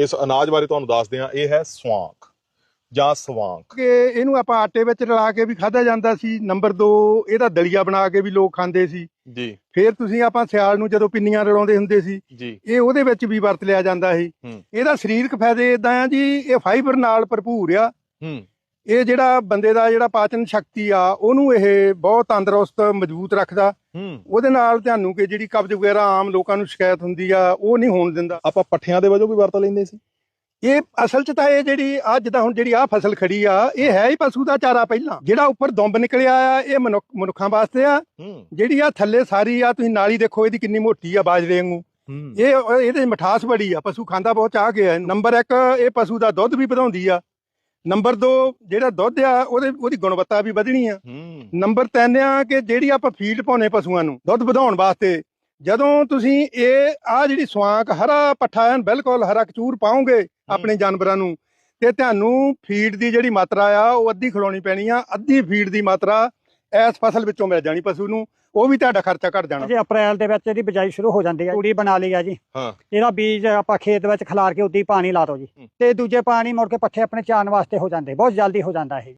ਇਸ ਅਨਾਜ ਬਾਰੇ ਤੁਹਾਨੂੰ ਦੱਸਦੇ ਹਾਂ ਇਹ ਹੈ ਸਵਾਂਕ ਜਾਂ ਸਵਾਂਕ। ਕਿ ਇਹਨੂੰ ਆਪਾਂ ਆਟੇ ਵਿੱਚ ਰਲਾ ਕੇ ਵੀ ਖਾਧਾ ਜਾਂਦਾ ਸੀ ਨੰਬਰ 2 ਇਹਦਾ ਦਲੀਆ ਬਣਾ ਕੇ ਵੀ ਲੋਕ ਖਾਂਦੇ ਸੀ। ਜੀ। ਫਿਰ ਤੁਸੀਂ ਆਪਾਂ ਸਿਆਲ ਨੂੰ ਜਦੋਂ ਪਿੰਨੀਆਂ ਰਲਾਉਂਦੇ ਹੁੰਦੇ ਸੀ ਜੀ। ਇਹ ਉਹਦੇ ਵਿੱਚ ਵੀ ਵਰਤ ਲਿਆ ਜਾਂਦਾ ਸੀ। ਇਹਦਾ ਸਰੀਰਕ ਫਾਇਦੇ ਇਦਾਂ ਆ ਜੀ ਇਹ ਫਾਈਬਰ ਨਾਲ ਭਰਪੂਰ ਆ। ਹੂੰ। ਇਹ ਜਿਹੜਾ ਬੰਦੇ ਦਾ ਜਿਹੜਾ ਪਾਚਨ ਸ਼ਕਤੀ ਆ ਉਹਨੂੰ ਇਹ ਬਹੁਤ ਤੰਦਰੁਸਤ ਮਜ਼ਬੂਤ ਰੱਖਦਾ। ਹੂੰ। ਉਹਦੇ ਨਾਲ ਤੁਹਾਨੂੰ ਕਿ ਜਿਹੜੀ ਕਬਜ਼ ਵਗੈਰਾ ਆਮ ਲੋਕਾਂ ਨੂੰ ਸ਼ਿਕਾਇਤ ਹੁੰਦੀ ਆ ਉਹ ਨਹੀਂ ਹੋਣ ਦਿੰਦਾ। ਆਪਾਂ ਪੱਠਿਆਂ ਦੇ ਵਜੋਂ ਵੀ ਵਰਤ ਲੈਂਦੇ ਸੀ। ਇਹ ਅਸਲ 'ਚ ਤਾਂ ਇਹ ਜਿਹੜੀ ਆ ਜਿੱਦਾਂ ਹੁਣ ਜਿਹੜੀ ਆ ਫਸਲ ਖੜੀ ਆ ਇਹ ਹੈ ਹੀ ਪਸ਼ੂ ਦਾ ਚਾਰਾ ਪਹਿਲਾਂ। ਜਿਹੜਾ ਉੱਪਰ ਦੁੰਬ ਨਿਕਲਿਆ ਆ ਇਹ ਮਨੁੱਖ ਮਨੁੱਖਾਂ ਵਾਸਤੇ ਆ। ਜਿਹੜੀ ਆ ਥੱਲੇ ਸਾਰੀ ਆ ਤੁਸੀਂ ਨਾਲੀ ਦੇਖੋ ਇਹਦੀ ਕਿੰਨੀ ਮੋਟੀ ਆ ਬਾਜਰੇ ਵਾਂਗੂ। ਇਹ ਇਹਦੇ ਮਿਠਾਸ ਬੜੀ ਆ ਪਸ਼ੂ ਖਾਂਦਾ ਬਹੁਤ ਚਾਹ ਕੇ ਆ ਨੰਬਰ 1 ਇਹ ਪਸ਼ੂ ਦਾ ਦੁੱਧ ਵੀ ਵਧਾਉਂਦੀ ਆ। ਨੰਬਰ 2 ਜਿਹੜਾ ਦੁੱਧ ਆ ਉਹਦੇ ਉਹਦੀ ਗੁਣਵੱਤਾ ਵੀ ਵਧਣੀ ਆ। ਨੰਬਰ 3 ਆ ਕਿ ਜਿਹੜੀ ਆਪਾਂ ਫੀਡ ਪਾਉਨੇ ਪਸ਼ੂਆਂ ਨੂੰ ਦੁੱਧ ਵਧਾਉਣ ਵਾਸਤੇ ਜਦੋਂ ਤੁਸੀਂ ਇਹ ਆ ਜਿਹੜੀ ਸਵਾਂਕ ਹਰਾ ਪੱਠਾ ਐਨ ਬਿਲਕੁਲ ਹਰਾ ਕਚੂਰ ਪਾਓਗੇ ਆਪਣੇ ਜਾਨਵਰਾਂ ਨੂੰ ਤੇ ਤੁਹਾਨੂੰ ਫੀਡ ਦੀ ਜਿਹੜੀ ਮਾਤਰਾ ਆ ਉਹ ਅੱਧੀ ਖਿਲਾਉਣੀ ਪੈਣੀ ਆ ਅੱਧੀ ਫੀਡ ਦੀ ਮਾਤਰਾ ਇਸ ਫਸਲ ਵਿੱਚੋਂ ਮਿਲ ਜਾਣੀ ਪਸ਼ੂ ਨੂੰ ਉਹ ਵੀ ਤੁਹਾਡਾ ਖਰਚਾ ਘਟ ਜਾਣਾ ਜੇ ਅਪ੍ਰੈਲ ਦੇ ਵਿੱਚ ਇਹਦੀ ਬਿਜਾਈ ਸ਼ੁਰੂ ਹੋ ਜਾਂਦੀ ਹੈ ਤੂੜੀ ਬਣਾ ਲਈ ਆ ਜੀ ਹਾਂ। ਇਹਦਾ ਬੀਜ ਆਪਾਂ ਖੇਤ ਵਿੱਚ ਖਿਲਾਰ ਕੇ ਉੱਦੀ ਪਾਣੀ ਲਾ ਦੋ ਜੀ। ਤੇ ਦੂਜੇ ਪਾਣੀ ਮੁੜ ਕੇ ਪੱਠੇ ਆਪਣੇ ਚਾਰਨ ਵਾਸਤੇ ਹੋ ਜਾਂਦੇ ਬਹੁਤ ਜਲਦੀ ਹੋ ਜਾਂਦਾ ਇਹ